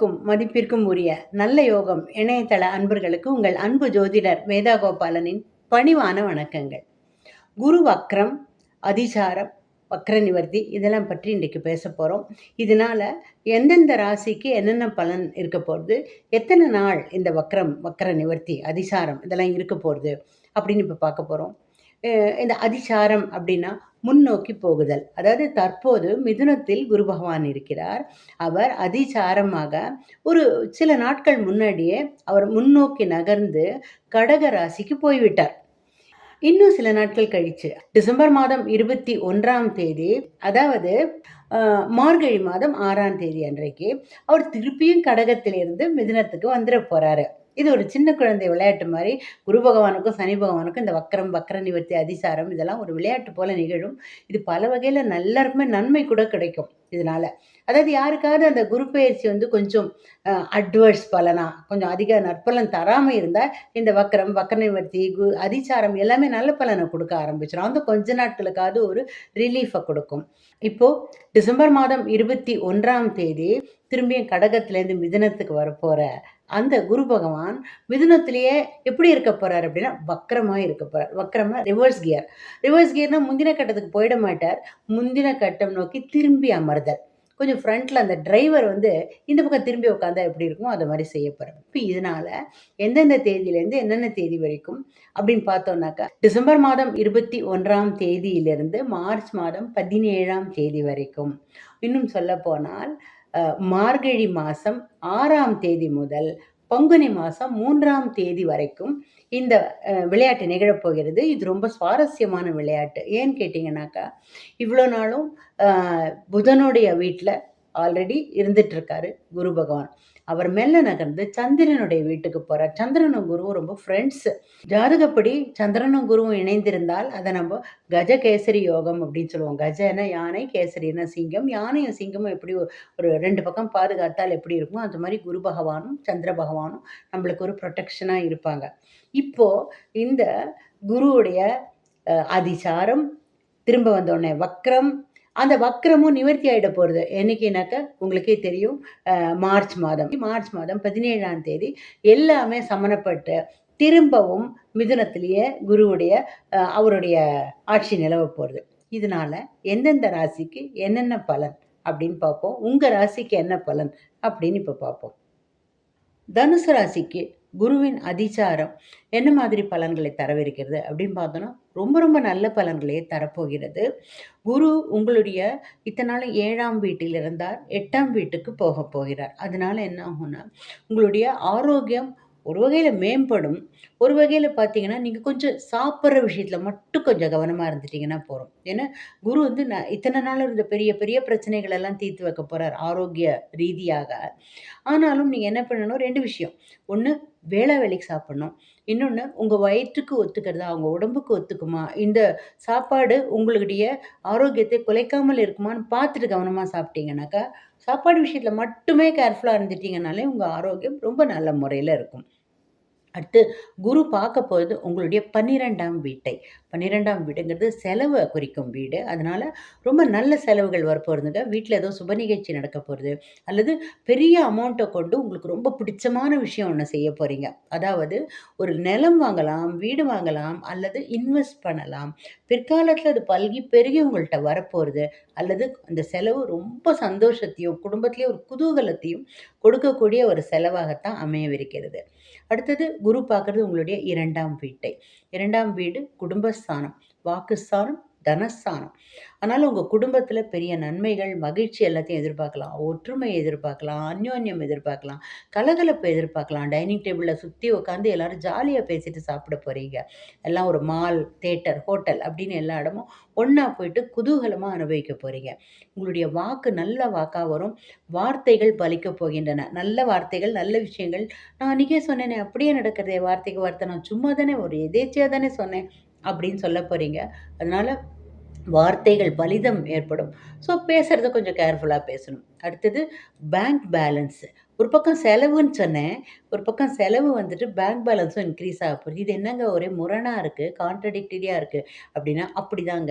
பிரியங்களுக்கும் மதிப்பிற்கும் உரிய நல்ல யோகம் இணையதள அன்பர்களுக்கு உங்கள் அன்பு ஜோதிடர் வேதா கோபாலனின் பணிவான வணக்கங்கள். குரு வக்ரம் அதிசாரம் வக்ர நிவர்த்தி இதெல்லாம் பற்றி இன்றைக்கு பேச போகிறோம் இதனால் எந்தெந்த ராசிக்கு என்னென்ன பலன் இருக்க போகிறது எத்தனை நாள் இந்த வக்ரம் வக்ர நிவர்த்தி அதிசாரம் இதெல்லாம் இருக்க போகிறது அப்படின்னு இப்போ பார்க்க போகிறோம் இந்த அதிசாரம் அப்படின்னா முன்னோக்கி போகுதல். அதாவது தற்போது மிதுனத்தில் குரு பகவான் இருக்கிறார். அவர் அதிசாரமாக ஒரு சில நாட்கள் முன்னாடியே அவர் முன்னோக்கி நகர்ந்து கடக ராசிக்கு போய்விட்டார். இன்னும் சில நாட்கள் கழிச்சு டிசம்பர் மாதம் இருபத்தி ஒன்றாம் தேதி அதாவது மார்கழி மாதம் ஆறாம் தேதி அன்றைக்கு அவர் திருப்பியும் கடகத்திலிருந்து மிதுனத்துக்கு வந்துட போகிறாரு இது ஒரு சின்ன குழந்தை விளையாட்டு மாதிரி. குரு பகவானுக்கும் சனி பகவானுக்கும் இந்த வக்கரம் வக்கர நிவர்த்தி அதிசாரம் இதெல்லாம் ஒரு விளையாட்டு போல நிகழும். இது பல வகையில் எல்லாருக்குமே நன்மை கூட கிடைக்கும் இதனால. அதாவது யாருக்காவது அந்த குரு பயிற்சி வந்து கொஞ்சம் அட்வர்ஸ் பலனா கொஞ்சம் அதிக நற்பலன் தராமல் இருந்தால் இந்த வக்கரம் வக்கர நிவர்த்தி கு அதிசாரம் எல்லாமே நல்ல பலனை கொடுக்க ஆரம்பிச்சிடும் அந்த கொஞ்ச நாட்களுக்காவது ஒரு ரிலீஃபை கொடுக்கும். இப்போது டிசம்பர் மாதம் இருபத்தி ஒன்றாம் தேதி திரும்பியும் கடகத்திலேருந்து மிதனத்துக்கு வரப்போகிற அந்த குரு பகவான் மிதுனத்திலேயே எப்படி இருக்க போகிறார் அப்படின்னா வக்கரமாக இருக்க போகிறார் வக்கரமாக ரிவர்ஸ் கியர் ரிவர்ஸ் கியர்னால் முந்தின கட்டத்துக்கு போயிட மாட்டார். முந்தின கட்டம் நோக்கி திரும்பி அமர்தல். கொஞ்சம் ஃப்ரண்ட்டில் அந்த டிரைவர் வந்து இந்த பக்கம் திரும்பி உட்காந்தா எப்படி இருக்குமோ அதை மாதிரி செய்ய போகிறேன் இப்போ இதனால் எந்தெந்த தேதியிலேருந்து என்னென்ன தேதி வரைக்கும் அப்படின்னு பார்த்தோம்னாக்கா டிசம்பர் மாதம் இருபத்தி ஒன்றாம் தேதியிலிருந்து மார்ச் மாதம் பதினேழாம் தேதி வரைக்கும். இன்னும் சொல்ல போனால் மார்கழி மாதம் ஆறாம் தேதி முதல் பங்குனி மாதம் மூன்றாம் தேதி வரைக்கும் இந்த விளையாட்டு நிகழப்போகிறது. இது ரொம்ப சுவாரஸ்யமான விளையாட்டு. ஏன்னு கேட்டிங்கனாக்கா இவ்வளோ நாளும் புதனுடைய வீட்டில் ஆல்ரெடி இருந்துகிட்ருக்காரு குரு பகவான். அவர் மெல்ல நகர்ந்து சந்திரனுடைய வீட்டுக்கு போகிறார் சந்திரனும் குருவும் ரொம்ப ஃப்ரெண்ட்ஸு ஜாதகப்படி சந்திரனும் குருவும் இணைந்திருந்தால் அதை நம்ம கஜ கேசரி யோகம் அப்படின்னு சொல்லுவோம். கஜன யானை கேசரின சிங்கம். யானையும் சிங்கமும் எப்படி ஒரு ரெண்டு பக்கம் பாதுகாத்தால் எப்படி இருக்குமோ அந்த மாதிரி குரு பகவானும் சந்திர பகவானும் நம்மளுக்கு ஒரு ப்ரொடெக்ஷனாக இருப்பாங்க. இப்போது இந்த குருவுடைய அதிசாரம் திரும்ப வந்தோடனே வக்ரம் அந்த வக்கரமும் நிவர்த்தி ஆகிட போகிறது என்னைக்குனாக்க உங்களுக்கே தெரியும். மார்ச் மாதம். மார்ச் மாதம் பதினேழாம் தேதி எல்லாமே சமணப்பட்டு திரும்பவும் மிதுனத்திலேயே குருவுடைய அவருடைய ஆட்சி நிலவ போகிறது இதனால் எந்தெந்த ராசிக்கு என்னென்ன பலன் அப்படின்னு பார்ப்போம். உங்கள் ராசிக்கு என்ன பலன் அப்படின்னு இப்போ பார்ப்போம். தனுசு ராசிக்கு குருவின் அதிசாரம் என்ன மாதிரி பலன்களை தரவிருக்கிறது அப்படின்னு பார்த்தோன்னா ரொம்ப ரொம்ப நல்ல பலன்களையே தரப்போகிறது. குரு உங்களுடைய இத்தனால ஏழாம் வீட்டில் இருந்தார் எட்டாம் வீட்டுக்கு போக போகிறார். அதனால என்ன ஆகும்னா உங்களுடைய ஆரோக்கியம் ஒரு வகையில் மேம்படும். ஒரு வகையில் பார்த்தீங்கன்னா நீங்கள் கொஞ்சம் சாப்பிட்ற விஷயத்தில் மட்டும் கொஞ்சம் கவனமாக இருந்துட்டிங்கன்னா போகிறோம் ஏன்னா குரு வந்து நான் இத்தனை நாள் இருந்த பெரிய பெரிய பிரச்சனைகள் எல்லாம் தீர்த்து வைக்க போகிறார் ஆரோக்கிய ரீதியாக. ஆனாலும் நீங்கள் என்ன பண்ணணும்? ரெண்டு விஷயம். ஒன்று வேளா வேலைக்கு சாப்பிட்ணும். இன்னொன்று உங்கள் வயிற்றுக்கு ஒத்துக்கிறதா அவங்க உடம்புக்கு ஒத்துக்குமா? இந்த சாப்பாடு உங்களுடைய ஆரோக்கியத்தை குலைக்காமல் இருக்குமான்னு பார்த்துட்டு கவனமாக சாப்பிட்டீங்கன்னாக்கா சாப்பாடு விஷயத்தில் மட்டுமே கேர்ஃபுல்லாக இருந்துட்டீங்கனாலே உங்கள் ஆரோக்கியம் ரொம்ப நல்ல முறையில் இருக்கும். அடுத்து குரு பார்க்க போகிறது உங்களுடைய பன்னிரெண்டாம் வீட்டை. பன்னிரெண்டாம் வீடுங்கிறது செலவை குறிக்கும் வீடு. அதனால் ரொம்ப நல்ல செலவுகள் வரப்போகிறதுங்க வீட்டில் ஏதோ சுப நிகழ்ச்சி நடக்க போகிறது அல்லது பெரிய அமௌண்ட்டை கொண்டு உங்களுக்கு ரொம்ப பிடிச்சமான விஷயம் ஒன்று செய்ய போகிறீங்க அதாவது ஒரு நிலம் வாங்கலாம் வீடு வாங்கலாம் அல்லது இன்வெஸ்ட் பண்ணலாம். பிற்காலத்தில் அது பல்கி பெருகி உங்கள்கிட்ட வரப்போகிறது அல்லது அந்த செலவு ரொம்ப சந்தோஷத்தையும் குடும்பத்திலேயே ஒரு குதூகலத்தையும் கொடுக்கக்கூடிய ஒரு செலவாகத்தான் அமையவிருக்கிறது. அடுத்தது குரு பார்க்குறது உங்களுடைய இரண்டாம் வீட்டை. இரண்டாம் வீடு குடும்பஸ்தானம். வாக்குஸ்தானம் தனஸ்தானம். அதனால் உங்கள் குடும்பத்தில் பெரிய நன்மைகள் மகிழ்ச்சி எல்லாத்தையும் எதிர்பார்க்கலாம். ஒற்றுமை எதிர்பார்க்கலாம் அந்யோன்யம் எதிர்பார்க்கலாம் கலகலப்பை எதிர்பார்க்கலாம். டைனிங் டேபிளில் சுற்றி உட்காந்து எல்லோரும் ஜாலியாக பேசிட்டு சாப்பிட போகிறீங்க எல்லாம் ஒரு மால் தேட்டர் ஹோட்டல் அப்படின்னு எல்லா இடமும் ஒன்றா போயிட்டு குதூகலமாக அனுபவிக்க போகிறீங்க உங்களுடைய வாக்கு நல்ல வாக்காக வரும். வார்த்தைகள் பலிக்க போகின்றன. நல்ல வார்த்தைகள் நல்ல விஷயங்கள். நான் அன்றைக்கே சொன்னேனே அப்படியே நடக்கிறதே வார்த்தைக்கு வார்த்தை. நான் சும்மா தானே ஒரு எதேச்சியாக தானே சொன்னேன். அப்படின்னு சொல்ல போகிறீங்க அதனால் வார்த்தைகள் பலிதம் ஏற்படும். ஸோ பேசுகிறத கொஞ்சம் கேர்ஃபுல்லாக பேசணும். அடுத்தது பேங்க் பேலன்ஸு ஒரு பக்கம் செலவுன்னு சொன்னேன். ஒரு பக்கம் செலவு வந்துட்டு பேங்க் பேலன்ஸும் இன்க்ரீஸ் ஆக போகுது. இது என்னங்க ஒரே முரணாக இருக்குது கான்ட்ரடிக்டரியாக இருக்குது அப்படின்னா அப்படிதாங்க.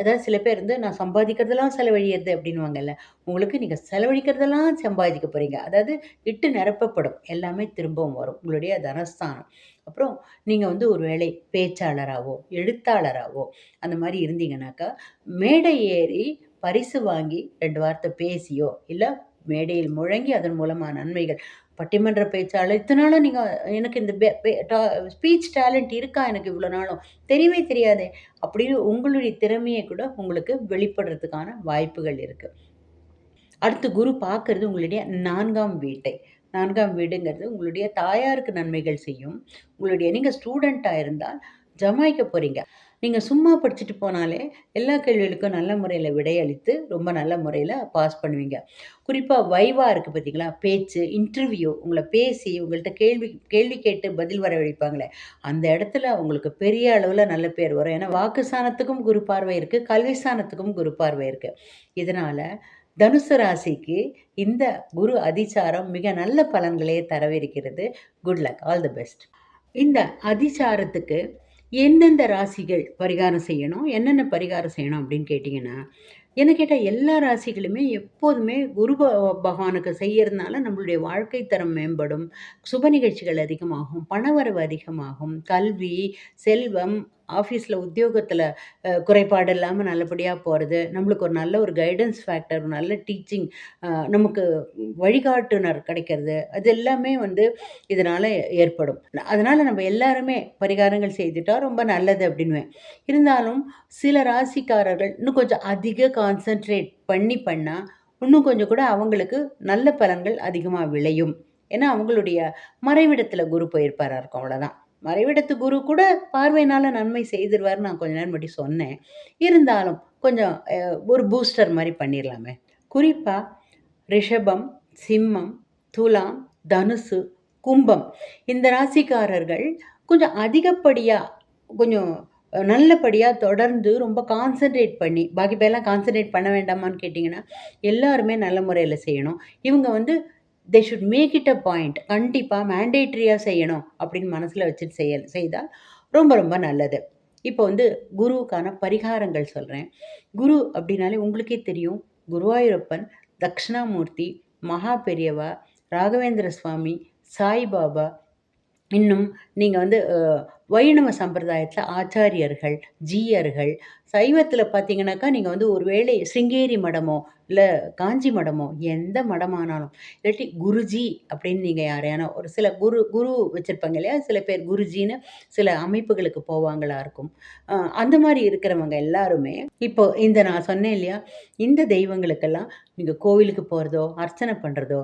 அதாவது சில பேர் வந்து நான் சம்பாதிக்கிறதெல்லாம் செலவழியது அப்படின்வாங்கல்ல உங்களுக்கு நீங்கள் செலவழிக்கிறதெல்லாம் சம்பாதிக்க போகிறீங்க அதாவது இட்டு நிரப்பப்படும். எல்லாமே திரும்பவும் வரும். உங்களுடைய தனஸ்தானம். அப்புறம் நீங்கள் வந்து ஒரு வேளை பேச்சாளராகவோ எழுத்தாளராகவோ அந்த மாதிரி இருந்தீங்கன்னாக்கா மேடை ஏறி பரிசு வாங்கி ரெண்டு வார்த்தை பேசியோ இல்லை மேடையில் முழங்கி அதன் மூலமாக நன்மைகள். பட்டிமன்ற பேச்சாளர் இத்தனை நாளும் நீங்கள் எனக்கு இந்த ஸ்பீச் டேலண்ட் இருக்கா எனக்கு இவ்வளோ நாளும்? தெரியவே தெரியாதே. அப்படின்னு உங்களுடைய திறமையை கூட உங்களுக்கு வெளிப்படுறதுக்கான வாய்ப்புகள் இருக்குது அடுத்து குரு பார்க்கறது உங்களுடைய நான்காம் வீட்டை. நான்காம் வீடுங்கிறது உங்களுடைய தாயாருக்கு நன்மைகள் செய்யும். உங்களுடைய நீங்கள் ஸ்டூடெண்ட்டாக இருந்தால் ஜமாய்க்க போகிறீங்க நீங்கள் சும்மா படிச்சுட்டு போனாலே எல்லா கேள்விகளுக்கும் நல்ல முறையில் விடையளித்து ரொம்ப நல்ல முறையில் பாஸ் பண்ணுவீங்க. குறிப்பாக வைவா இருக்குது பார்த்தீங்களா பேச்சு இன்டர்வியூ உங்களை பேசி உங்கள்கிட்ட கேள்வி கேள்வி கேட்டு பதில் வர வைப்பாங்களே அந்த இடத்துல உங்களுக்கு பெரிய அளவில் நல்ல பேர் வரும். ஏன்னா வாக்கு சாணத்துக்கும் குரு பார்வை இருக்குது கல்வி சாணத்துக்கும் குரு பார்வை இருக்குது இதனால் தனுசு ராசிக்கு இந்த குரு அதிசாரம் மிக நல்ல பலன்களே தரவிருக்கிறது. Good luck all the best இந்த அதிசாரத்துக்கு எந்தெந்த ராசிகள் பரிகாரம் செய்யணும்? என்னென்ன பரிகாரம் செய்யணும் அப்படின்னு கேட்டிங்கன்னா என்ன கேட்டால் எல்லா ராசிகளுமே எப்போதுமே குரு பகவானுக்கு செய்யறதுனால நம்மளுடைய வாழ்க்கை தரம் மேம்படும். சுப நிகழ்ச்சிகள் அதிகமாகும். பணவரவு அதிகமாகும். கல்வி செல்வம் ஆஃபீஸில் உத்தியோகத்தில் குறைபாடு இல்லாமல் நல்லபடியாக போகிறது நம்மளுக்கு ஒரு நல்ல ஒரு கைடன்ஸ் ஃபேக்டர் நல்ல டீச்சிங் நமக்கு வழிகாட்டுனர் கிடைக்கிறது அது எல்லாமே வந்து இதனால் ஏற்படும். அதனால் நம்ம எல்லாருமே பரிகாரங்கள் செய்துட்டால் ரொம்ப நல்லது அப்படின்வேன் இருந்தாலும் சில ராசிக்காரர்கள் இன்னும் கொஞ்சம் அதிக கான்சன்ட்ரேட் பண்ணி பண்ணால் இன்னும் கொஞ்சம் கூட அவங்களுக்கு நல்ல பலன்கள் அதிகமாக விளையும். ஏன்னா அவங்களுடைய மறைவிடத்தில் குரு போயிருப்பாராக இருக்கும் அவ்வளோதான் மறைவிடத்து குரு கூட பார்வையினால் நன்மை செய்திருவார்னு நான் கொஞ்ச நேரம் மட்டும் சொன்னேன். இருந்தாலும் கொஞ்சம் ஒரு பூஸ்டர் மாதிரி பண்ணிடலாமே குறிப்பாக ரிஷபம் சிம்மம் துலாம் தனுசு கும்பம் இந்த ராசிக்காரர்கள் கொஞ்சம் அதிகப்படியாக கொஞ்சம் நல்லபடியாக தொடர்ந்து ரொம்ப கான்சன்ட்ரேட் பண்ணி பாக்கி பேர்லாம் கான்சன்ட்ரேட் பண்ண வேண்டாமான்னு கேட்டிங்கன்னா எல்லாருமே நல்ல முறையில் செய்யணும். இவங்க வந்து they should make it a point கண்டிப்பாக மேண்டேட்ரியாக செய்யணும் அப்படின்னு மனசில் வச்சுட்டு செய்ய செய்தால் ரொம்ப ரொம்ப நல்லது. இப்போ வந்து குருவுக்கான பரிகாரங்கள் சொல்கிறேன் குரு அப்படின்னாலே உங்களுக்கே தெரியும் குருவாயூரப்பன் தக்ஷணாமூர்த்தி மகா பெரியவா ராகவேந்திர சுவாமி சாய்பாபா இன்னும் நீங்கள் வந்து வைணவ சம்பிரதாயத்தில் ஆச்சாரியர்கள் ஜீயர்கள் சைவத்தில் பார்த்தீங்கன்னாக்கா நீங்கள் வந்து ஒரு வேளை சிங்கேரி மடமோ இல்லை காஞ்சி மடமோ எந்த மடமானாலும் இல்லாட்டி குருஜி அப்படின்னு நீங்கள் யாரையான ஒரு சில குரு குரு வச்சுருப்பாங்க இல்லையா? சில பேர் குருஜின்னு சில அமைப்புகளுக்கு போவாங்களா இருக்கும். அந்த மாதிரி இருக்கிறவங்க எல்லாருமே இப்போ இந்த நான் சொன்னேன் இல்லையா? இந்த தெய்வங்களுக்கெல்லாம் நீங்கள் கோவிலுக்கு போகிறதோ அர்ச்சனை பண்ணுறதோ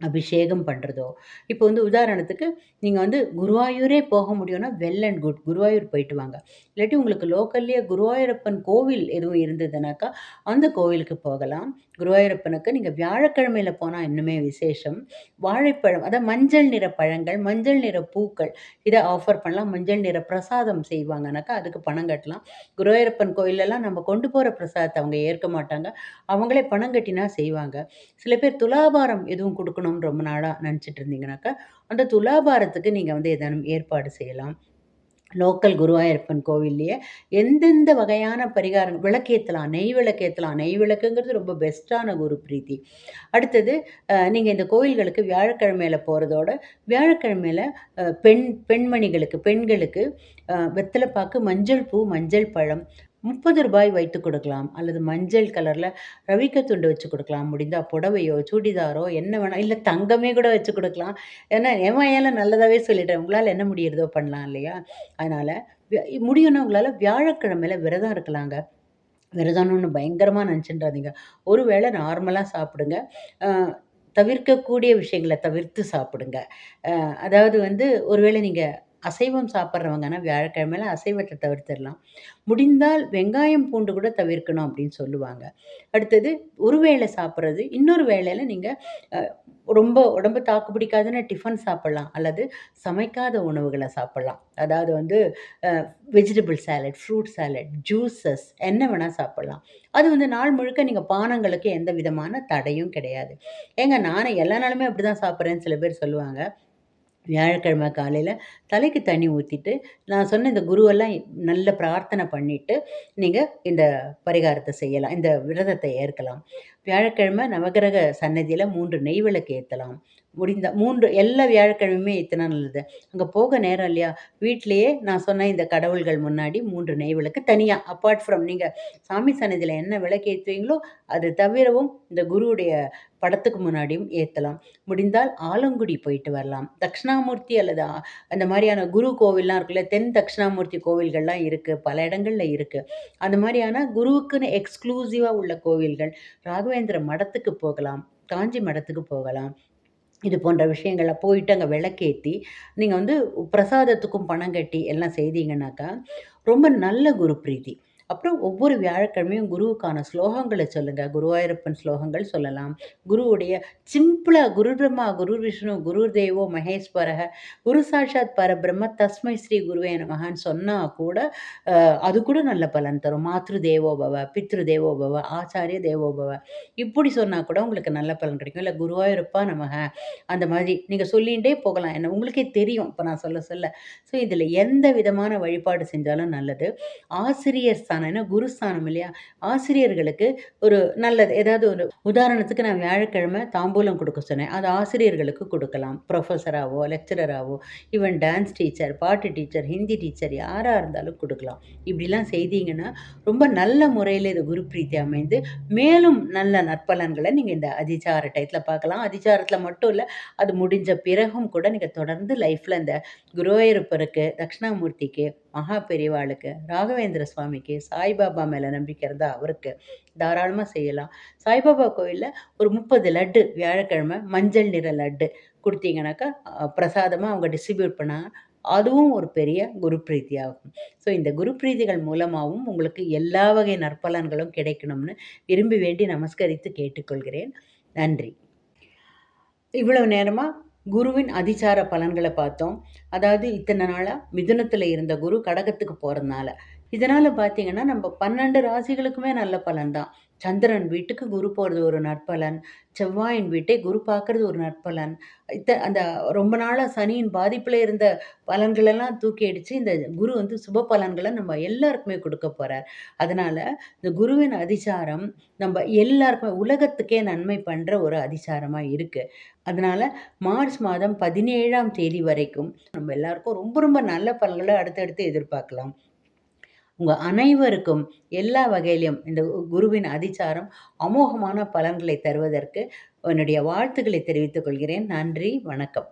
அபிஷேகம் பண்ணுறதோ இப்போ வந்து உதாரணத்துக்கு நீங்கள் வந்து குருவாயூரே போக முடியும்னா வெல் அண்ட் குட் குருவாயூர் போயிட்டு வாங்க. இல்லாட்டி உங்களுக்கு லோக்கல்லையே குருவாயூரப்பன் கோவில் எதுவும் இருந்ததுனாக்கா அந்த கோவிலுக்கு போகலாம். குருவாயூரப்பனுக்கு நீங்கள் வியாழக்கிழமையில் போனால் இன்னுமே விசேஷம். வாழைப்பழம் அதாவது மஞ்சள் நிற பழங்கள் மஞ்சள் நிற பூக்கள் இதை ஆஃபர் பண்ணலாம். மஞ்சள் நிற பிரசாதம் செய்வாங்கனாக்கா அதுக்கு பணம் கட்டலாம். குருவாயூரப்பன் கோயிலெல்லாம் நம்ம கொண்டு போகிற பிரசாதத்தை அவங்க ஏற்க மாட்டாங்க. அவங்களே பணம் கட்டினா செய்வாங்க. சில பேர் துலாபாரம் எதுவும் கொடுக்கணும் கொடுக்கணும்னு ரொம்ப நாளாக நினச்சிட்டு இருந்தீங்கனாக்கா அந்த துலாபாரத்துக்கு நீங்கள் வந்து எதனும் ஏற்பாடு செய்யலாம். லோக்கல் குருவாயூரப்பன் கோவில்லையே எந்தெந்த வகையான பரிகாரம் விளக்கேற்றலாம் நெய் விளக்கேற்றலாம் நெய் விளக்குங்கிறது ரொம்ப பெஸ்ட்டான குரு பிரீத்தி. அடுத்தது நீங்கள் இந்த கோயில்களுக்கு வியாழக்கிழமையில் போகிறதோட வியாழக்கிழமையில் பெண் பெண்மணிகளுக்கு பெண்களுக்கு வெத்தலைப்பாக்கு மஞ்சள் பூ மஞ்சள் பழம் முப்பது ரூபாய் வைத்து கொடுக்கலாம். அல்லது மஞ்சள் கலரில் ரவிக்க துண்டு வச்சு கொடுக்கலாம். முடிந்தால் புடவையோ சுடிதாரோ என்ன வேணால் இல்லை தங்கமே கூட வச்சு கொடுக்கலாம். ஏன்னா ஏன் நல்லதாகவே சொல்லிட்டேன் உங்களால் என்ன முடியிறதோ பண்ணலாம் இல்லையா? அதனால் முடியும்னா உங்களால் வியாழக்கிழமையில் விரதம் இருக்கலாங்க. விரதம்னு பயங்கரமாக நினச்சின்றாதீங்க ஒரு வேளை நார்மலாக சாப்பிடுங்க. தவிர்க்கக்கூடிய விஷயங்களை தவிர்த்து சாப்பிடுங்க. அதாவது வந்து ஒருவேளை நீங்கள் அசைவம் சாப்பிட்றவங்கன்னா வியாழக்கிழமையில் அசைவத்தை தவிர்த்திடலாம். முடிந்தால் வெங்காயம் பூண்டு கூட தவிர்க்கணும் அப்படின்னு சொல்லுவாங்க. அடுத்தது ஒரு வேளை சாப்பிட்றது இன்னொரு வேளையில் நீங்கள் ரொம்ப உடம்பு தாக்கு பிடிக்காதுன்னு டிஃபன் சாப்பிட்லாம். அல்லது சமைக்காத உணவுகளை சாப்பிட்லாம். அதாவது வந்து vegetable salad fruit salad juices என்ன வேணால் சாப்பிட்லாம். அது வந்து நாள் முழுக்க நீங்கள் பானங்களுக்கு எந்த விதமான தடையும் கிடையாது. ஏங்க நானே எல்லா நாளுமே அப்படி தான் சாப்பிட்றேன்னு சில பேர் சொல்லுவாங்க. வியாழக்கிழமை காலையில் தலைக்கு தண்ணி ஊற்றிட்டு நான் சொன்ன இந்த குருவெல்லாம் நல்ல பிரார்த்தனை பண்ணிவிட்டு நீங்கள் இந்த பரிகாரத்தை செய்யலாம் இந்த விரதத்தை ஏற்கலாம். வியாழக்கிழமை நவகிரக சன்னதியில் மூன்று நெய் விளக்கு ஏற்றலாம் முடிந்த மூன்று எல்லா வியாழக்கிழமையுமே இத்தனை நல்லது அங்கே போக நேரம் இல்லையா? வீட்லேயே நான் சொன்ன இந்த கடவுள்கள் முன்னாடி மூன்று நெய் விளக்கு தனியாக அப்பார்ட் ஃப்ரம் நீங்கள் சாமி சன்னதியில் என்ன விளக்கு ஏற்றுவீங்களோ அது தவிரவும் இந்த குருவுடைய படத்துக்கு முன்னாடியும் ஏற்றலாம் முடிந்தால் ஆலங்குடி போயிட்டு வரலாம். தட்சிணாமூர்த்தி அல்லது அந்த மாதிரியான குரு கோவில்லாம் இருக்குல்ல தென் தட்சிணாமூர்த்தி கோவில்கள்லாம் இருக்குது பல இடங்களில் இருக்குது அந்த மாதிரியான குருவுக்குன்னு எக்ஸ்க்ளூசிவாக உள்ள கோவில்கள் ராகவேந்திர மடத்துக்கு போகலாம் காஞ்சி மடத்துக்கு போகலாம். இது போன்ற விஷயங்களை போயிட்டு அங்கே விளக்கேற்றி நீங்கள் வந்து பிரசாதத்துக்கும் பணம் கட்டி எல்லாம் செய்தீங்கன்னாக்கா ரொம்ப நல்ல குரு பிரீதி அப்புறம் ஒவ்வொரு வியாழக்கிழமையும் குருவுக்கான ஸ்லோகங்களை சொல்லுங்கள் குருவாயூரப்பன் ஸ்லோகங்கள் சொல்லலாம். குருவுடைய சிம்பிளாக குரு பிரம்மா குரு விஷ்ணு குரு தேவோ மகேஸ்வரக குரு சாட்சாத் பரபிரம்ம தஸ்மை ஸ்ரீ குருவே மகான் சொன்னால் கூட அது கூட நல்ல பலன் தரும். மாத்ரு தேவோபவ பித்ரு தேவோபவ ஆச்சாரிய தேவோபவ இப்படி சொன்னால் கூட உங்களுக்கு நல்ல பலன் கிடைக்கும். இல்லை குருவாயூரப்பா நமக அந்த மாதிரி நீங்கள் சொல்லிகிட்டே போகலாம். என்ன உங்களுக்கே தெரியும். இப்போ நான் சொல்ல சொல்ல. ஸோ இதில் எந்த விதமான வழிபாடு செஞ்சாலும் நல்லது. ஆசிரியர் ஸ்தானம் ஏன்னா குருஸ்தானம் இல்லையா? ஆசிரியர்களுக்கு ஒரு நல்லது ஏதாவது ஒரு உதாரணத்துக்கு நான் வியாழக்கிழமை தாம்பூலம் கொடுக்க சொன்னேன். அது ஆசிரியர்களுக்கு கொடுக்கலாம். ப்ரொஃபஸராகவோ லெக்சரராகவோ ஈவன் டான்ஸ் டீச்சர் பாட்டு டீச்சர் ஹிந்தி டீச்சர் யாராக இருந்தாலும் கொடுக்கலாம். இப்படிலாம் செய்தீங்கன்னா ரொம்ப நல்ல முறையில் இது குரு பிரீத்தி அமைந்து மேலும் நல்ல நற்பலன்களை நீங்கள் இந்த அதிச்சார டயத்தில் பார்க்கலாம். அதிச்சாரத்தில் மட்டும் இல்லை அது முடிஞ்ச பிறகும் கூட நீங்கள் தொடர்ந்து லைஃப்பில் இந்த குருவாயூரப்பருக்கு தட்சிணாமூர்த்திக்கு மகா பெரியவாளுக்கு ராகவேந்திர சுவாமிக்கு சாய்பாபா மேலே நம்பிக்கை இருந்தால் அவருக்கு தாராளமாக செய்யலாம். சாய்பாபா கோயிலில் ஒரு முப்பது லட்டு வியாழக்கிழமை மஞ்சள் நிற லட்டு கொடுத்தீங்கனாக்கா பிரசாதமாக அவங்க டிஸ்ட்ரிபியூட் பண்ணாங்க அதுவும் ஒரு பெரிய குரு பிரீத்தி ஆகும் ஸோ இந்த குரு பிரீதிகள் மூலமாகவும் உங்களுக்கு எல்லா வகை நற்பலன்களும் கிடைக்கணும்னு விரும்பி வேண்டி நமஸ்கரித்து கேட்டுக்கொள்கிறேன். நன்றி. இவ்வளவு நேரமாக குருவின் அதிசார பலன்களை பார்த்தோம். அதாவது இத்தனை நாளாக மிதுனத்தில் இருந்த குரு கடகத்துக்கு போகிறதுனால இதனால் பார்த்தீங்கன்னா நம்ம பன்னெண்டு ராசிகளுக்குமே நல்ல பலன் தான். சந்திரன் வீட்டுக்கு குரு போகிறது ஒரு நற்பலன். செவ்வாயின் வீட்டை குரு பார்க்கறது ஒரு நற்பலன். இத்த அந்த ரொம்ப நாளாக சனியின் பாதிப்பில் இருந்த பலன்களெல்லாம் தூக்கி அடித்து இந்த குரு வந்து சுப பலன்களை நம்ம எல்லாருக்குமே கொடுக்க போகிறார் அதனால் இந்த குருவின் அதிசாரம் நம்ம எல்லாருக்குமே உலகத்துக்கே நன்மை பண்ணுற ஒரு அதிசாரமாக இருக்குது அதனால் மார்ச் மாதம் பதினேழாம் தேதி வரைக்கும் நம்ம எல்லாருக்கும் ரொம்ப ரொம்ப நல்ல பலன்களை அடுத்தடுத்து எதிர்பார்க்கலாம். உங்கள் அனைவருக்கும் எல்லா வகையிலும் இந்த குருவின் அதிச்சாரம் அமோகமான பலன்களை தருவதற்கு என்னுடைய வாழ்த்துக்களை தெரிவித்துக் கொள்கிறேன். நன்றி வணக்கம்.